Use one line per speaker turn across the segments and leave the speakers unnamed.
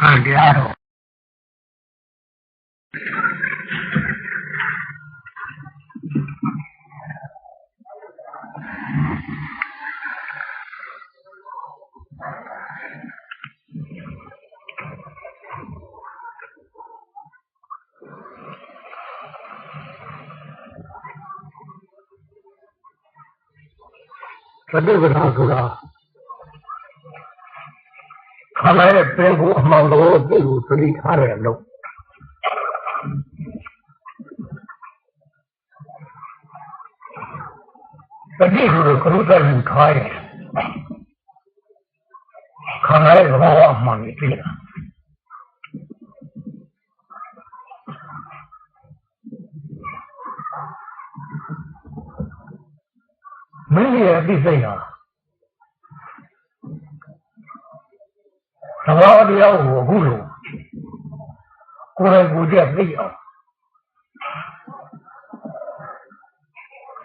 ခံတရား တော်သတိပဋ္ဌာန်ဆိုတာခန္ဓာရဲ့ပင်ကိုအမှန်တော်သိကိုသတိထားတယ်လို့တတိဆိုတော့ကရုတ္တလူထားရင်ခန္ဓာရဲ့သဘောအမှန်ကိုသိတာမင်းရဲ့အသိစိတ်ဟာ သဘောတရားကိုအခုလိုကိုယ်တိုင်ကိုယ်ကျက်သိအောင်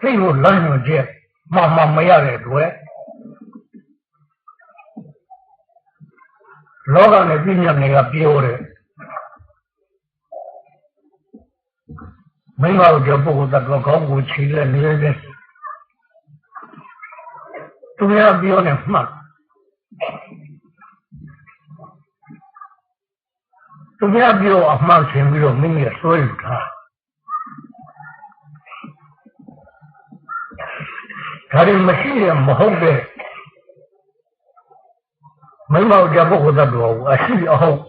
သိဖို့လမ်းညွှန်ချက်မှမှမရတဲ့အတွက်လောကနဲ့ပြည့်ညတ်တွေကပြောတယ်မင်းတို့ပုဂ္ဂိုလ်တ attva ကောင်းကိုခြေလက်နေတဲ့သူများပြောနေမှတ် သူများပြောအမှန်ရှင်းပြီးတော့မင်းရဲ့ဆွဲယူထားဒါရင်မရှိရမဟုတ်တဲ့မင်းမောင်ကြပုဂ္ဂိုလ်တ attva ကိုအရှိအဟုတ်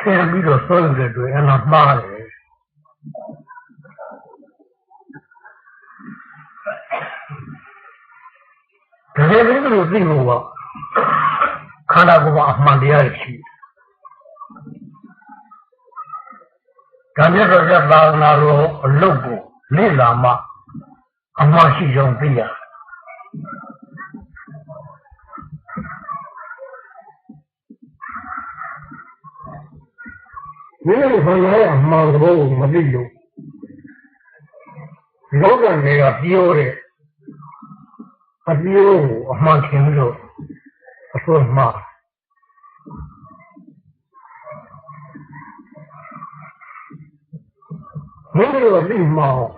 ခင်းပြီးတော့ဆွဲယူတဲ့တွေ့အနာမှားတယ်တကယ်လို့လို့သိလို့ကခန္ဓာကိုယ်မှာအမှန်တရားရှိတယ် ဒါမြတ်စွာဘုရားသာသနာတော်အလုတ်ကိုလေ့လာမှအမှန်ရှိကြောင်းသိရတယ်ဒီလိုခန္ဓာရဲ့အမှန်သဘောကိုမသိလို့လောကတွေကပြောတဲ့အပြောကိုအမှန်ထင်လို့အဆိုးမှား မင်းတို့ကပြီးမောင်း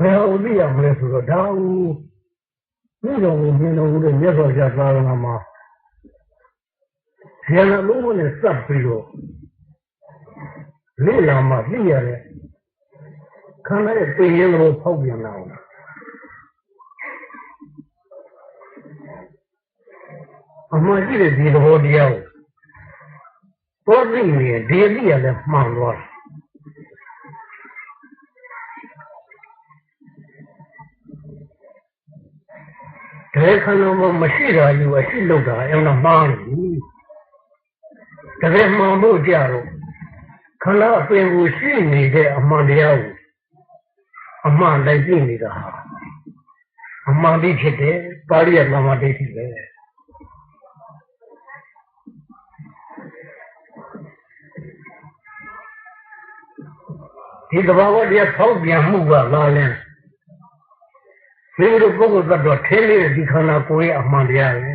ဘယ်လိုသိရမလဲဆိုတော့ဒါဦးဒီတော်ကိုမြင်တော်မူတဲ့မြတ်စွာဘုရားသာသနာမှာဆရာတော်လုံးနဲ့စပ်ပြီးတော့လေ့လာမှသိရတဲ့ခန္ဓာရဲ့ပင်ရင်းလိုဖောက်ပြန်လာအောင်အမှန်ရှိတဲ့ဒီသဘောတရားကို ပေါ်သိနေဒီလိရလည်းမှန်သွားတယ်ခန္ဓာမှာမရှိတာယူအရှိလောက်တာအဲ့တော့မှားနေတကယ်မှန်ဖို့ကြတော့ခန္ဓာအပင်ကိုရှိနေတဲ့အမှန်တရားကိုအမှန်လိုက်ကြည့်နေတာဟာအမှန်တိဖြစ်တယ်ပါဠိရသမာဓိဋ္ဌိပဲ ဒီသဘာဝတရားဖောက်ပြန်မှုကလာလဲဒီလိုပုဂ္ဂိုလ်သတ္တဝါထဲလေးဒီခန္ဓာကိုယ်ရဲ့အမှန်တရားပဲ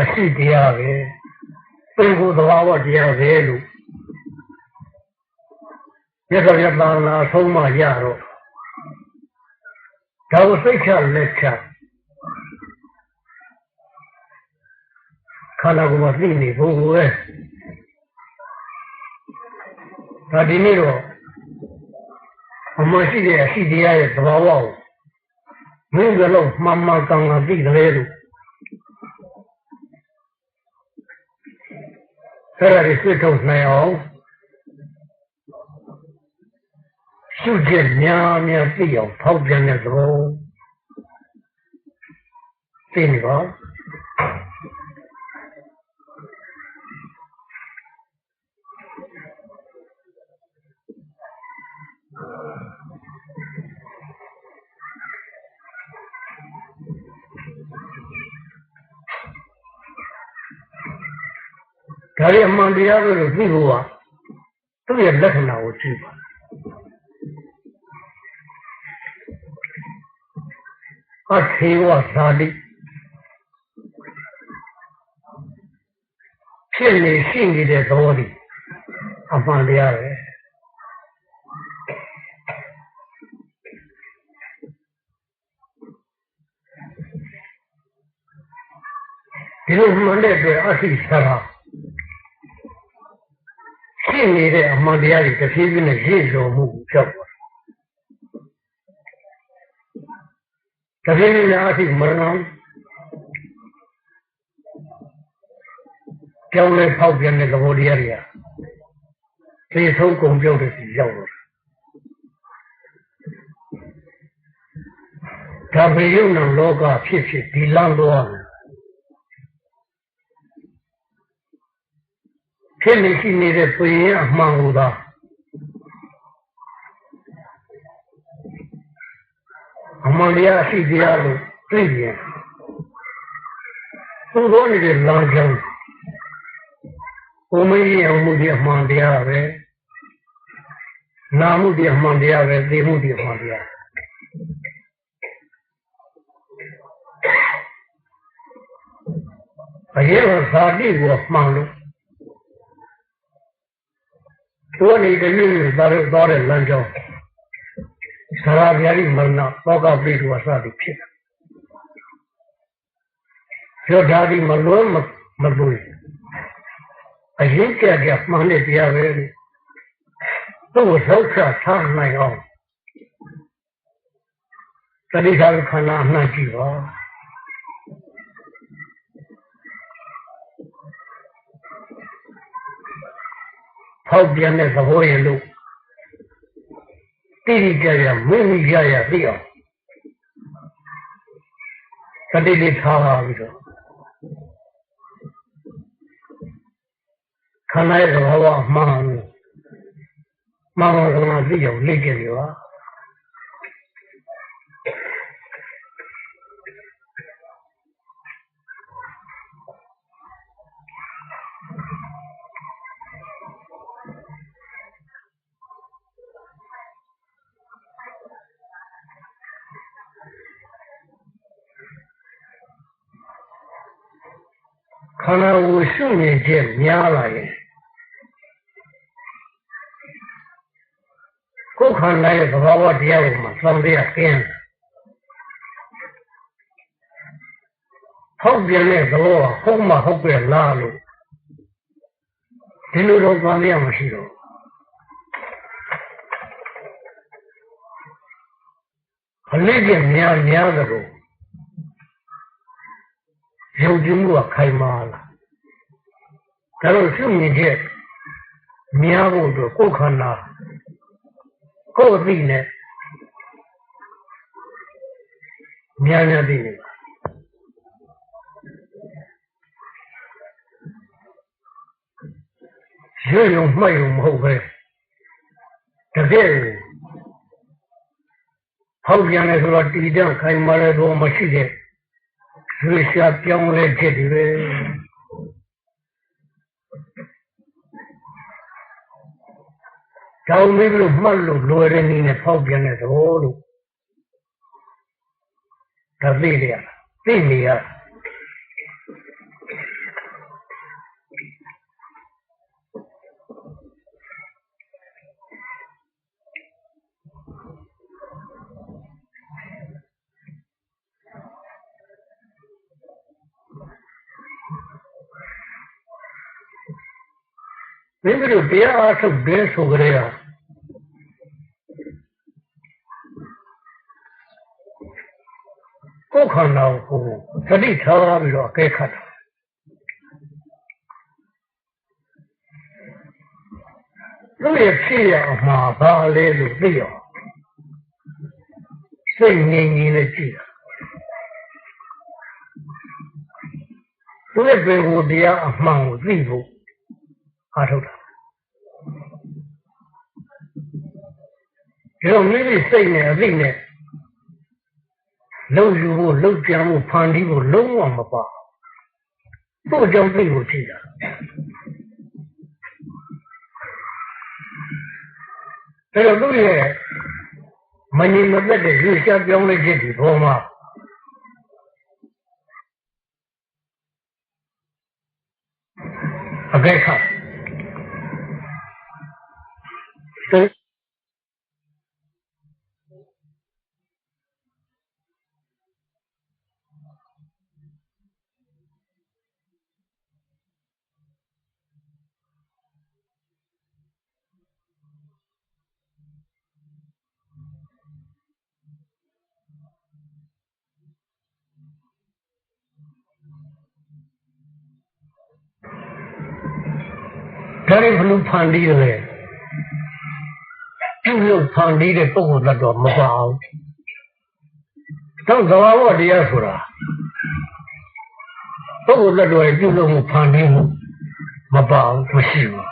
အရှိတရားပဲပင်ကိုယ်သဘာဝတရားပဲလို့ရသော်ရတနာအဆုံးမရတော့ဒါကိုစိတ်ချလက်ချခန္ဓာကိုယ်မှာသိနေဖို့ပဲ ဒါဒီနေ့တော့အမရှိတဲ့အရှိတရားရဲ့သဘာဝကိုမင်းကလုံးမှန်မှန်ကန်ကန်သိတယ်လို့အဲ့ဒါကိုသိထုတ်နိုင်အောင်ရှုချက်များများသိအောင်ဖောက်ပြန်တဲ့သဘောသိနေပါ ဒါရီအမှန်တရားကိုသိဖို့ကသူ့ရဲ့လက္ခဏာကိုကြည့်ပါအထေဝဇာတိဖြစ်နေရှိနေတဲ့သဘောဒီအမှန်တရားပဲဒီလိုမှန်တဲ့အတွက်အသိဆရာ ရှိနေတဲ့အမှန်တရားတွေတစ်ဖြည်းဖြည်းနဲ့ရည်စုံမှုကြောက်သွားတဖြည်းဖြည်းနဲ့အသိမရဏကြောင်းလဲဖောက်ပြန်တဲ့သဘောတရားတွေကသိဆုံးကုန်ပြုတ်တဲ့စီရောက်တော့ဒါပေယုံနလောကဖြစ်ဖြစ်ဒီလမ်းတော့ ဖြစ်နေရှိနေတဲ့ပွင့်ရအမှန်ကိုသာအမှန်တရားရှိတရားလို့သိရင်သူ့တော်နေတဲ့လမ်းကြောင်းဘုံမင်းရဲ့အမှုဒီအမှန်တရားပဲနာမှုဒီအမှန်တရားပဲသိမှုဒီအမှန်တရားအရေးကဇာတိကိုမှန်လို့ သူကနေတည်းကသာလို့သွားတဲ့လမ်းကြောင်းသရဗျာတိမရဏသောကပိတုအစသည်ဖြစ်တယ်ပြောဓာတိမလွဲမလွဲအရင်ကြကြမှန်တဲ့တရားပဲသူ့ကိုဆောက်ချထားနိုင်အောင်တတိယခန္ဓာအမှန်ကြည့်ပါ ဖောက်ပြန်တဲ့သဘောရင်လို့တိတိကျကျမိမိရရသိအောင်တတိလေးထားပါပြီးတော့ခန္ဓာရဲ့သဘောကမှန်မှန်ပါကမှသိအောင်လေ့ကျင့်ကြပါခန္ဓာ ကိုရှုမြင်ခြင်းများလာရင်ကိုယ်ခန္ဓာရဲ့သဘာဝတရားကိုမှသံတရားကင်းဟုတ်ပြန်တဲ့သဘောကဟုတ်မှဟုတ်ပဲလားလို့ဒီလိုတော့သံတရားမရှိတော့အလေးကျများများသလိုယုံကြည်မှုကခိုင်မာလာ ဒါလို့ရှုမြင်ချက်များဖို့အတွက်ကိုယ်ခန္ဓာကိုယ်အသိနဲ့များများသိနေပါရွရုံမှတ်ရုံမဟုတ်ပဲတကယ်ဟောက်ပြန်လဲဆိုတော့တည်တဲ့ခိုင်မာတဲ့တော့မရှိတဲ့ရွှေရှာပြောင်းလဲဖြစ်တယ်ပဲ တောင်းပြီးလို့မှတ်လို့လွယ်တဲ့နည်းနဲ့ဖောက်ပြန်တဲ့သဘောလို့ဒါသိရသိနေရမင်းတို့တရားအားထုတ်တယ်ဆိုကြရကိုယ် ခန္ဓာကိုသတိထားပြီးတော့အကဲခတ်တာသူ့ရဲ့ဖြစ်ရအမှားဘာလဲလို့သိအောင်စိတ်ငြိမ်ငြိမ်နဲ့ကြည့်တာသူ့ရဲ့ပေကိုတရားအမှန်ကိုသိဖို့အားထုတ်တာဒီတော့မိမိစိတ်နဲ့အသိနဲ့ လုံယူဖို့လုံကြံဖို့ဖန်တီးဖို့လုံးဝမပါသူ့အကြောင်းသိဖို့ရှိတာဒါတော့သူ့ရဲ့မငြိမ်မသက်တဲ့ရွှေရှားပြောင်းလဲခြင်းဒီဘောမှာအကဲခတ် ဒါရီဘလူဖန်တီးတယ်ပြုလုပ်ဖန်တီးတဲ့ပုဂ္ဂိုလ်တ attva မပါအောင်တော့သဘာဝတရားဆိုတာပုဂ္ဂိုလ်တ attva ရဲ့ပြုလုပ်မှုဖန်တီးမှုမပါအောင်မရှိဘူး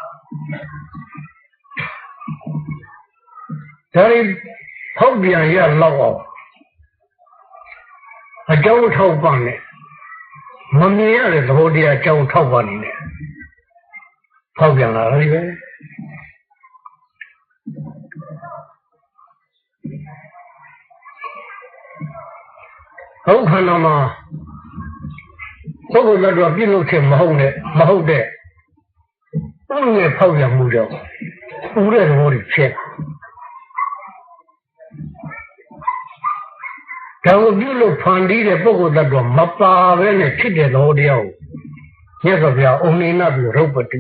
ဒါရီဖောက်ပြန်ရလောက်အောင်အကြောင်းထောက်ပံ့နဲ့မမြင်ရတဲ့သဘောတရားအကြောင်းထောက်ပံ့နေတယ် ဖောက်ပြန်လာတယ်ပဲဟုတ်ခန္ဓာမှာပုဂ္ဂိုလ်တ attva ပြုလုပ်ချက်မဟုတ်နဲ့မဟုတ်တဲ့ဥရဲ့ဖောက်ပြန်မှုကြောင့်ဥတဲ့သဘောတွေဖြစ်ဒါကိုပြုလို့ဖန်တီးတဲ့ပုဂ္ဂိုလ်တ attva မပါပဲနဲ့ဖြစ်တဲ့သဘောတရားကိုမြတ်စွာဘုရားအုံနေနာပြီးရုပ်ပတိ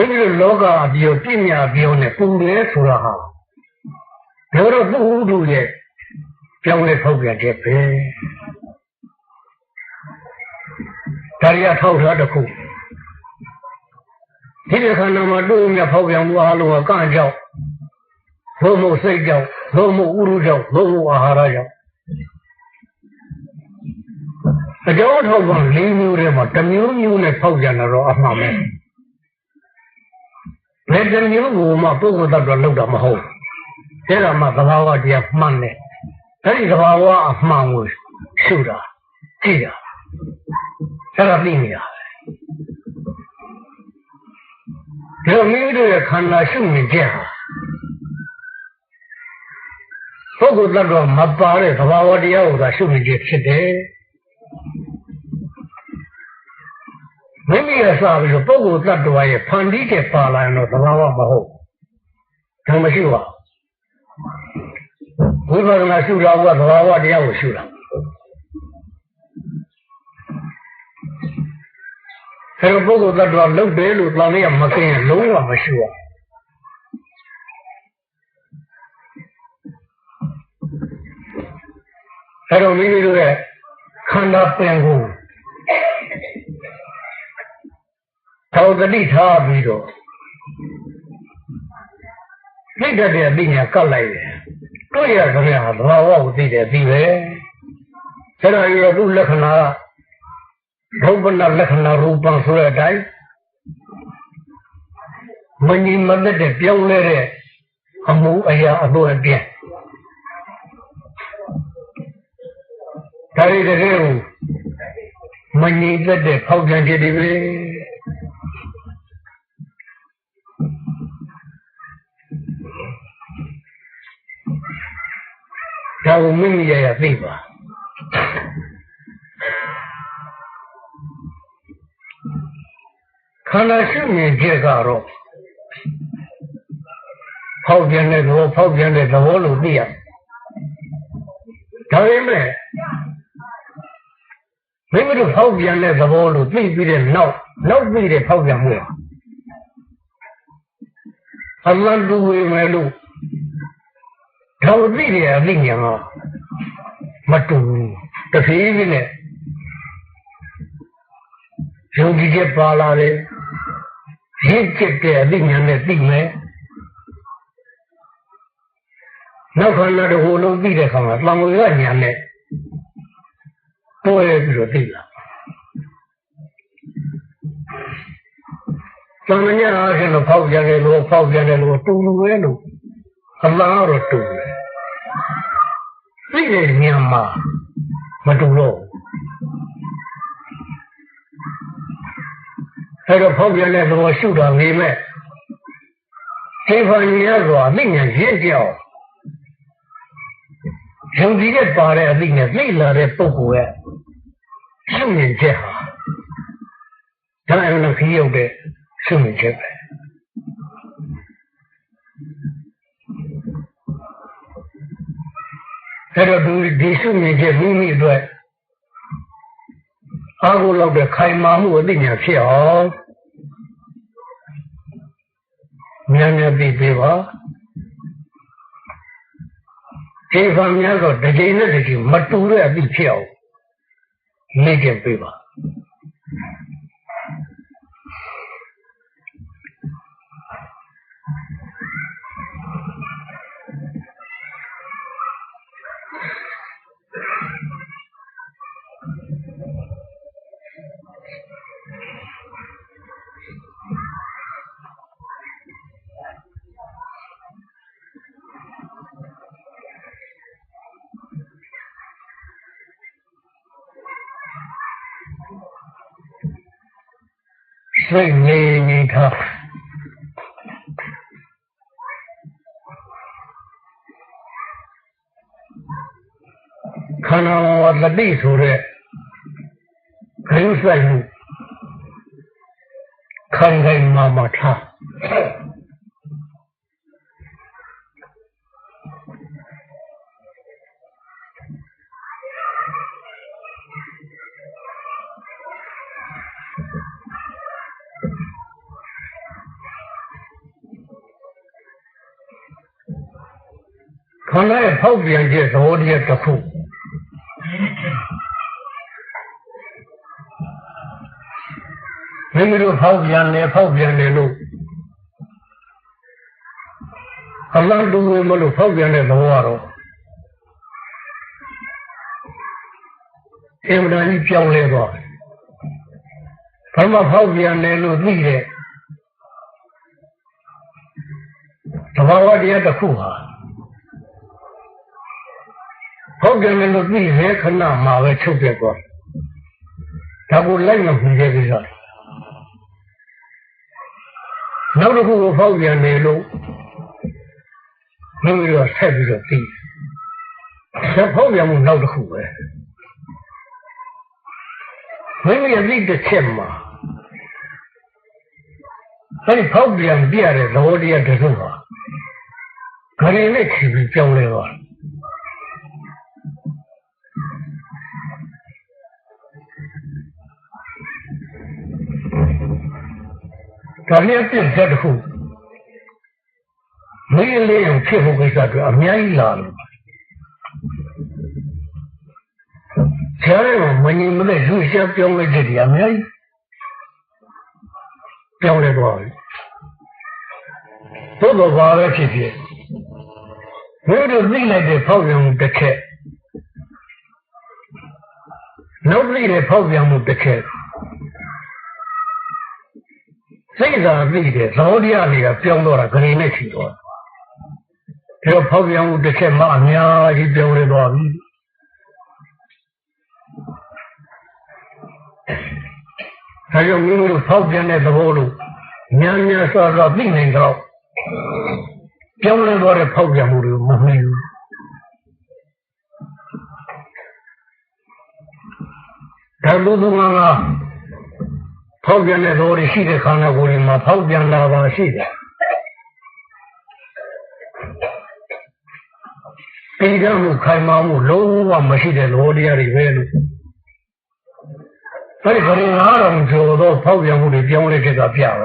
ဘယ်လိုလောကအပြောပြညာပြောနဲ့ပုံတယ်ဆိုတာဟာဒါတော့ပုဟုတုရဲ့ပြောင်းလဲဖောက်ပြန်တဲ့ပဲဒါရီအထောက်ထားတစ်ခုဒီဒီခန္ဓာမှာတို့မြဖောက်ပြန်မှုအားလုံးကကန့်ကြောက်ဘုံမို့စိတ်ကြောက်ဘုံမို့ဥရုကြောက်ဘုံမို့အာဟာရကြောက်အကြောင်းထောက်ပံ့၄မျိုးထဲမှာတစ်မျိုးမျိုးနဲ့ဖောက်ပြန်တော့အမှန်ပဲ ဘယ်တစ်မျိုးကိုမှပုဂ္ဂိုလ်တ attva လောက်တာမဟုတ်အဲ့ဒါမှသဘာဝတရားမှန်တယ်အဲ့ဒီသဘာဝအမှန်ကိုရှုတာကြည့်တာအဲ့ဒါသိနေတာပဲဒီမိမိတို့ရဲ့ခန္ဓာရှုနေကြဟာပုဂ္ဂိုလ်တ attva မပါတဲ့သဘာဝတရားကိုသာရှုနေကြဖြစ်တယ် မိမိရစပြီးတော့ပုဂ္ဂိုလ်တ attva ရဲ့ဖန်တီးတဲ့ပါလာရင်တော့သဘာဝမဟုတ်ဒါမရှိပါဘူးဝိပဿနာရှုတာကသဘာဝတရားကိုရှုတာအဲတော့ပုဂ္ဂိုလ်တ attva လုတ်တယ်လို့တန်လေးကမကင်းရင်လုံးဝမရှုရအဲတော့မိမိတို့ရဲ့ခန္ဓာပင်ကို ထောက်တတိထားပြီးတော့ပြိတ္တတဲ့အသိဉာဏ်ကပ်လိုက်တယ်တွေ့ရကြတဲ့ဟာသဘာဝကိုသိတယ်သိပဲဆရာကြီးကသူ့လက္ခဏာဘုဗ္ဗနလက္ခဏာရူပံဆိုတဲ့အတိုင်းမညီမသက်တဲ့ပြောင်းလဲတဲ့အမှုအရာအသွင်ပြင်းဒါရီတကယ်ကိုမညီသက်တဲ့ဖောက်ပြန်ခြင်းတွေပဲ ဒါကိုမိမိရရသိပါခန္ဓာရှိမြင်ချက်ကတော့ဖောက်ပြန်တဲ့သဘောဖောက်ပြန်တဲ့သဘောလို့သိရဒါပေမဲ့မိမိတို့ဖောက်ပြန်တဲ့သဘောလို့သိပြီးတဲ့နောက်နောက်ပြီးတဲ့ဖောက်ပြန်မှုအမှန်တူဝေမယ်လို့ ဒါကိုသိတယ်အသိဉာဏ်ကမတူဘူးတဖြည်းဖြည်းနဲ့ယုံကြည်ချက်ပါလာတယ်ရင့်ကျက်တဲ့အသိဉာဏ်နဲ့သိမယ်နောက်ခန္ဓာတစ်ခုလုံးသိတဲ့အခါမှာတံဝေကဉာဏ်နဲ့တွဲပြီးတော့သိလာသံဉာဏ်အားဖြင့်တော့ဖောက်ပြန်တယ်လို့ဖောက်ပြန်တယ်လို့တူလူပဲလို့ အလားတော့တူတယ်သိတဲ့ဉာဏ်မှာမတူတော့အဲတော့ဖောက်ပြန်တဲ့သဘောရှုတာနေမဲ့သိဖန်ရစွာသိဉာဏ်ရင့်ကြောက်ယုံကြည်တဲ့ပါတဲ့အသိနဲ့သိလာတဲ့ပုဂ္ဂိုလ်ရဲ့ရှုမြင်ချက်ဟာဒါအမှန်ခရီးရောက်တဲ့ရှုမြင်ချက်ပဲ အဲ့တော့ဒီဒီရှုမြင်ချက်မိမိအတွက်အားကိုလောက်တဲ့ခိုင်မာမှုအသိဉာဏ်ဖြစ်အောင်မြန်မြန်သိပေးပါဒီဖန်များတော့တစ်ချိန်နဲ့တစ်ချိန်မတူတဲ့အသိဖြစ်အောင်လေ့ကျင့်ပေးပါ စိတ်ငြိမ်ငြိမ်ထားခန္ဓာဝတ္တိဆိုတဲ့ခရုစိုက်မှုခံခိုင်မာမာထား ခန္ဓာရဲ့ဖောက်ပြန်ချက်သဘောတရားတစ်ခုမိမိတို့ဖောက်ပြန်တယ်ဖောက်ပြန်တယ်လို့အလံတူမလို့ဖောက်ပြန်တဲ့သဘောကတော့အင်္ဂါကြီးပြောင်းလဲသွားတယ်။ဘာမှဖောက်ပြန်တယ်လို့သိတဲ့သဘာဝတရားတစ်ခုဟာ ဟုတ်တယ်လို့သိရဲ့ခဏမှာပဲချုပ်ပြသွားဒါကိုလိုက်မခွင့်ခဲ့ပြီဆိုနောက်တစ်ခုကိုဖောက်ပြန်နေလို့မိမိတို့ဆက်ပြီးတော့သိဆက်ဖောက်ပြန်မှုနောက်တစ်ခုပဲမိမိရဲ့သိတဲ့ချက်မှာအဲဒီဖောက်ပြန်ပြရတဲ့သဘောတရားတစ်ခုပါခရင်နဲ့ချီပြီးကြောင်းလဲသွား ဒါလည်းပြည့်တဲ့တစ်ခုမင်းလေးကိုဖြစ်ဖို့ကိစ္စအတွက်အများကြီးလာလို့ဆရာကမငြိမ်မလဲရွှေရှားပြောင်းလိုက်တဲ့ဒီအများကြီးပြောင်းလဲသွားပြီသို့တော်ဘာပဲဖြစ်ဖြစ်ဘုရားသိလိုက်တဲ့ဖောက်ပြန်မှုတစ်ချက်နောက်သိတဲ့ဖောက်ပြန်မှုတစ်ချက် စိတ်သာသိတဲ့သဘောတရားတွေကပြောင်းတော့တာဂရိနဲ့ချီတော့ဒါတော့ဖောက်ပြန်မှုတစ်ချက်မှအများကြီးပြောင်းလဲသွားပြီဒါကြောင့်မိမိတို့ဖောက်ပြန်တဲ့သဘောလို့ညာညာစွာစွာသိနိုင်တော့ပြောင်းလဲသွားတဲ့ဖောက်ပြန်မှုတွေမမှန်ဘူးဒါလူသူငါက ဖောက်ပြန်တဲ့သဘောတွေရှိတဲ့ခန္ဓာကိုယ်တွေမှာဖောက်ပြန်လာပါရှိတယ်ပိဒမှုခိုင်မာမှုလုံးဝမရှိတဲ့လောတရားတွေပဲလို့ဒါကြရင်ငါတော်ကျော်တော့ဖောက်ပြန်မှုတွေပြောင်းလဲခဲ့တာပြတော့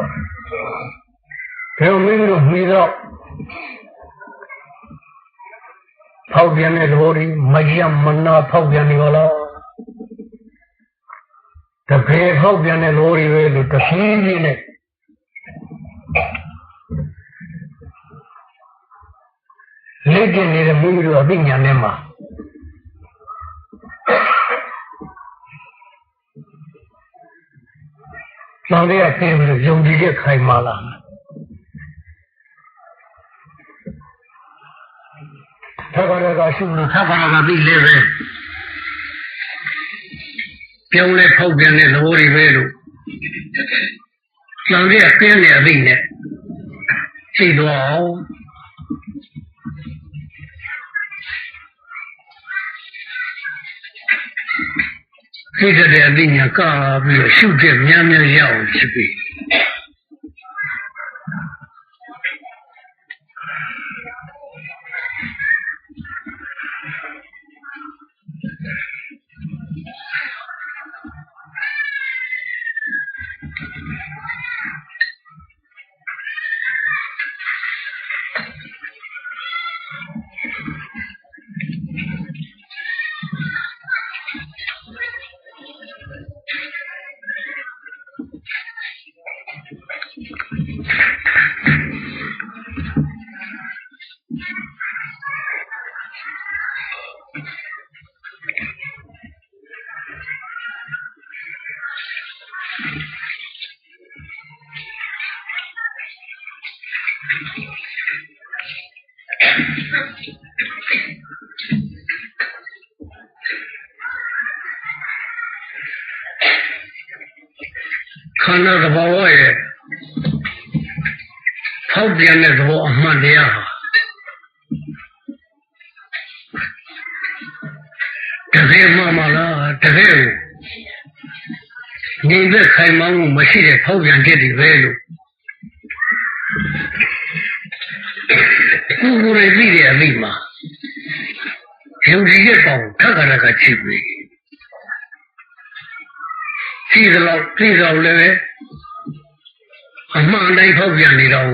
ဒါမင်းတို့မိတော့ဖောက်ပြန်တဲ့သဘောတွေမယမနာဖောက်ပြန်နေပါလား တကယ်ဖောက်ပြန်တဲ့သဘောတွေပဲလို့တဖြည်းဖြည်းနဲ့လေ့ကျင့်နေတဲ့မိမိတို့အသိဉာဏ်နဲ့မှာကျောင်းလေးကပြင်ပြီးယုံကြည်ချက်ခိုင်မာလာထပ်ကြရကရှုလို့ထပ်ကြရကသိလေပဲ ပြုံးလဲဖောက်ပြန်တဲ့သဘောတွေပဲလို့ကြောင်ရပြင်းနေအသိနဲ့သိတော့သိတဲ့အသိညာကပြီးတော့ရှုတဲ့များများရအောင်ဖြစ်ပြီ ဖောက်ပြန်တဲ့သဘောအမှန်တရားဟာတကယ်မှန်ပါလားတကယ်ကိုငြိမ်သက်ခိုင်မာမှုမရှိတဲ့ဖောက်ပြန်တဲ့တွေပဲလို့ကိုယ်ကိုယ်ရေးသိတဲ့အမိမှာယုံကြည်ရဲ့ပေါင်းထပ်ကြရကချစ်ပြီကြည့်တော့ကြည့်တော့လည်းပဲ အမှန်တိုင်းဖောက်ပြန်နေတော့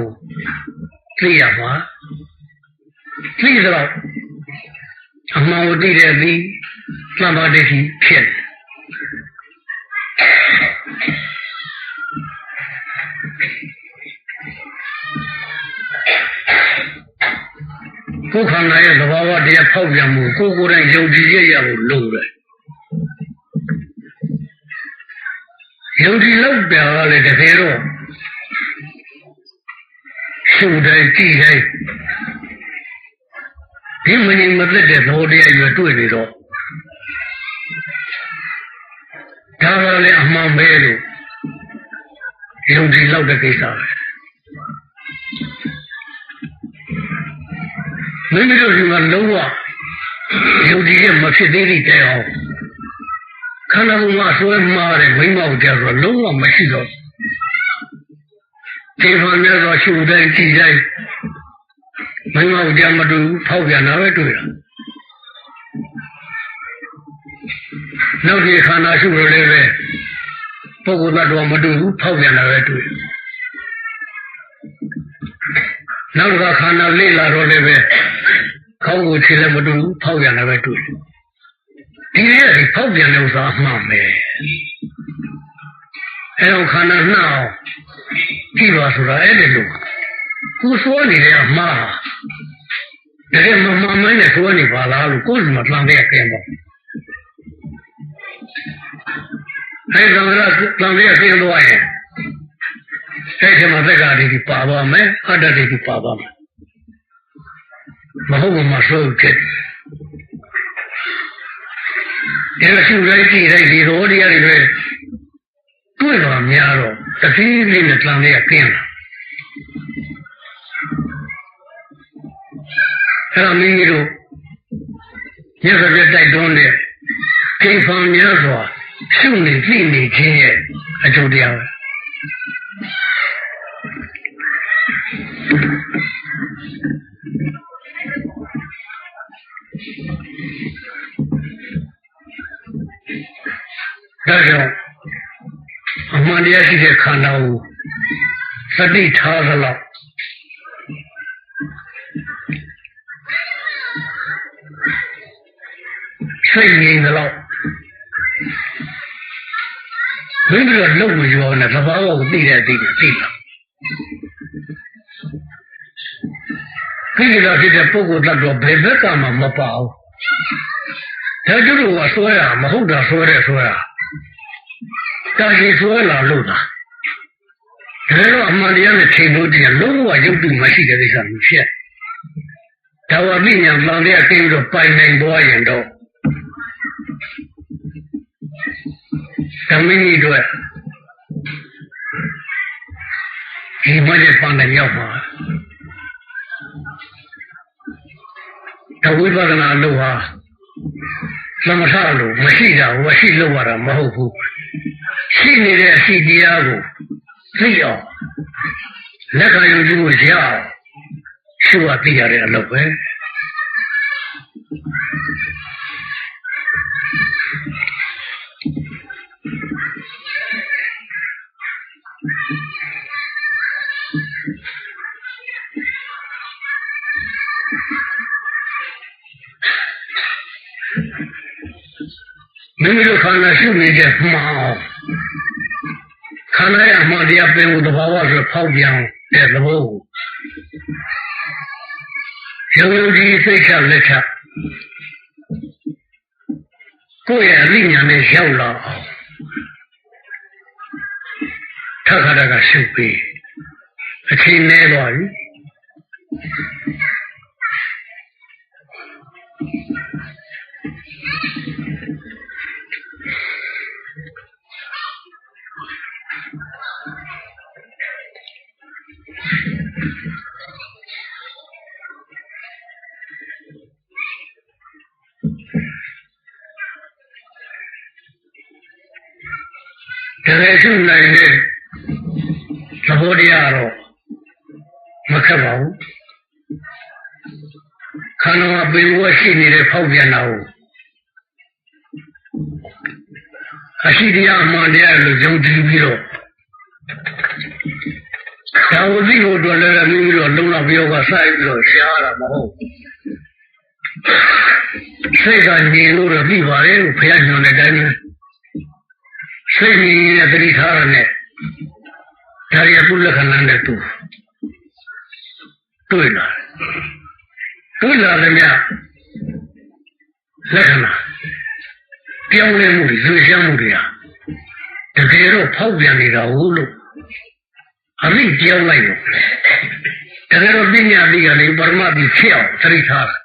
သိရမှာကြည့်တော့အမှန်ကိုသိတဲ့ပြီးသံပါတိဖြစ်တယ်ကိုယ်ခန္ဓာရဲ့သဘာဝတရားဖောက်ပြန်မှုကိုယ်ကိုယ်တိုင်ယုံကြည်ရရဖို့လိုတယ်ယုံကြည်လောက်တယ်ကလည်းတကယ်တော့ ရှုတယ်ကြည့်တယ်ဒီမင်းမသက်တဲ့သဘောတရားရွယ်တွေ့နေတော့ဒါကလည်းအမှန်ပဲလို့ယုံကြည်လောက်တဲ့ကိစ္စပဲမိမိတို့ဒီမှာလုံးဝယုံကြည်ရမဖြစ်သေးတဲ့တဲ့အောင်ခန္ဓာကိုယ်မှာဆွဲမှားတဲ့မိမောက်ကြဆိုလုံးဝမရှိတော့ ဒီမှာလည်းတော့ရှုတိုင်းကြည်တိုင်းမိမောက်ကြမတူဖောက်ပြန်တာပဲတွေ့တာနောက်ဒီခန္ဓာရှုလို့လည်းပဲပုဂ္ဂိုလ်သတ္တဝါမတူဘူးဖောက်ပြန်တာပဲတွေ့နောက်ကခန္ဓာလေးလာတော့လည်းပဲခေါင်းကိုခြေလည်းမတူဘူးဖောက်ပြန်တာပဲတွေ့ဒီရဲ့ဒီဖောက်ပြန်တဲ့ဥစ္စာအမှန်ပဲအဲတော့ခန္ဓာနှောက် ကြည့်ပါဆိုတာအဲ့ဒီလိုကိုစွဲနေတဲ့အမှားတကယ်မမှန်မနဲ့စွဲနေပါလားလို့ကိုယ်ကမှတန်တဲ့ပြန်တော့အဲဒါကတန်တဲ့ပြန်တော့ရင်အဲ့ဒီမှာသက္ကာတွေပါသွားမယ်အတ္တတွေပါသွားမယ်မဟုတ်ဘူးမဆိုးခဲ့အဲ့ဒါရှုလိုက်ကြည့်လိုက်ဒီရောတရားတွေပဲ တွေ့တော့များတော့တတိလေးနဲ့တန်လေးကကျင်းလာအဲ့တော့မိမိတို့ရသပြတိုက်တွန်းတဲ့ကိဖန်များစွာရှုနေသိနေခြင်းရဲ့အကျိုးတရားပဲဒါကြောင့် အမှန်တရားရှိတဲ့ခန္ဓာကိုသတိထားသလောက်စိတ်ငြိမ်သလောက်မင်းတို့လုံမရောနဲ့သဘာဝကိုသိတဲ့အသိနဲ့သိတာခိကိလာဖြစ်တဲ့ပုဂ္ဂိုလ်တ attva ဘယ်ဘက်ကမှမပါဘူးဒါကျတော့ကဆွဲတာမဟုတ်တာဆွဲတဲ့ဆွဲတာ တာရှိဆွဲလာလို့တာဒါတော့အမှန်တရားနဲ့ချိန်လို့တရားလုံးဝရုပ်တုမရှိတဲ့ကိစ္စမျိုးဖြစ်ဒါဝပိညာတန်တရားကိပြီးတော့ပိုင်နိုင်သွားရင်တော့ဓမ္မကြီးတို့ဒီမလေးပန်းတဲ့ရောက်ပါတဝိပဿနာလို့ဟာသမထလို့မရှိတာဝရှိလို့ရတာမဟုတ်ဘူး ရှိနေတဲ့အစီတရားကိုသိအောင်လက်ခံယူလို့ရအောင်ရှုရသိရတဲ့အလုပ်ပဲမိမိတို့ခန္ဓာရှုနေတဲ့မှန်အောင် ခန္ဓာရဲ့အမှန်တရားပင်ကိုသဘာဝဆိုဖောက်ပြန်တဲ့သဘောကိုရုပ်ရုပ်ကြီးစိတ်ချလက်ချကိုယ့်ရဲ့အသိဉာဏ်နဲ့ရောက်လာအောင်ထပ်ခါတကရှုပြီးအချိန်နေသွားပြီ တကယ်ရှုနိုင်တဲ့သဘောတရားတော့မခက်ပါဘူးခန္ဓာမှာပင်ဝရှိနေတဲ့ဖောက်ပြန်တာကိုအရှိတရားအမှန်တရားလို့ယုံကြည်ပြီးတော့ ဒါဝတိကိုတော့လည်းမိမိတို့လုံလောက်ပြောကစိုက်ပြီးတော့ရှားတာမဟုတ်စိတ်ကညင်လို့တော့ပြီးပါလေဘုရားညွှန်တဲ့အတိုင်းပဲစိတ်ကြီးနဲ့တတိထားရတဲ့ဒါရီပုလက္ခဏာနဲ့တူတွေ့လာတွေ့လာတယ်မြလက္ခဏာပြောင်းလဲမှုတွေရွေ့ရှားမှုတွေဟာတကယ်တော့ဖောက်ပြန်နေတာဟုတ်လို့ အရိပြောင်းလိုက်တော့တကယ်တော့ပညာတိကနေပရမတိဖြစ်အောင်သတိထားတာ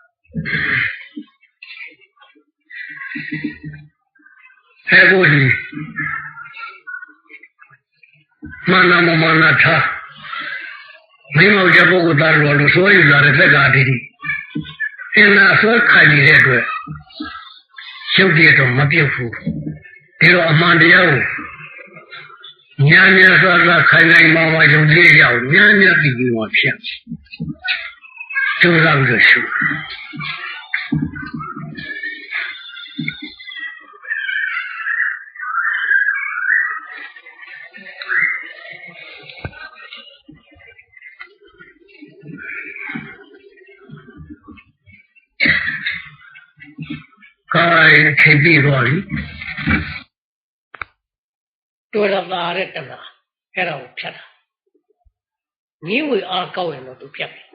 အဲကိုဒီမာနမမာနထားမင်းမောကြပုဂ္ဂိုလ်သားတော်လို့ဆိုရလာတဲ့သက်ကာတိတိအင်းနာဆွဲခံနေတဲ့အတွက်ရုပ်တည်းတော့မပြုတ်ဘူးဒီတော့အမှန်တရားကို ညာညာစွာစွာခိုင်ခိုင်မာမာယုံကြည်ရအောင်ညာညာပြီးပြီးမှဖြစ်ကျိုးစားပြီးတော့ရှုကိုယ်ချိန်ပြီးတော့ပြီ တွေ့ရတာတဲ့တလားအဲ့ဒါကိုဖြတ်တာညီဝေအားကောက်ရင်တော့သူဖြတ်တယ်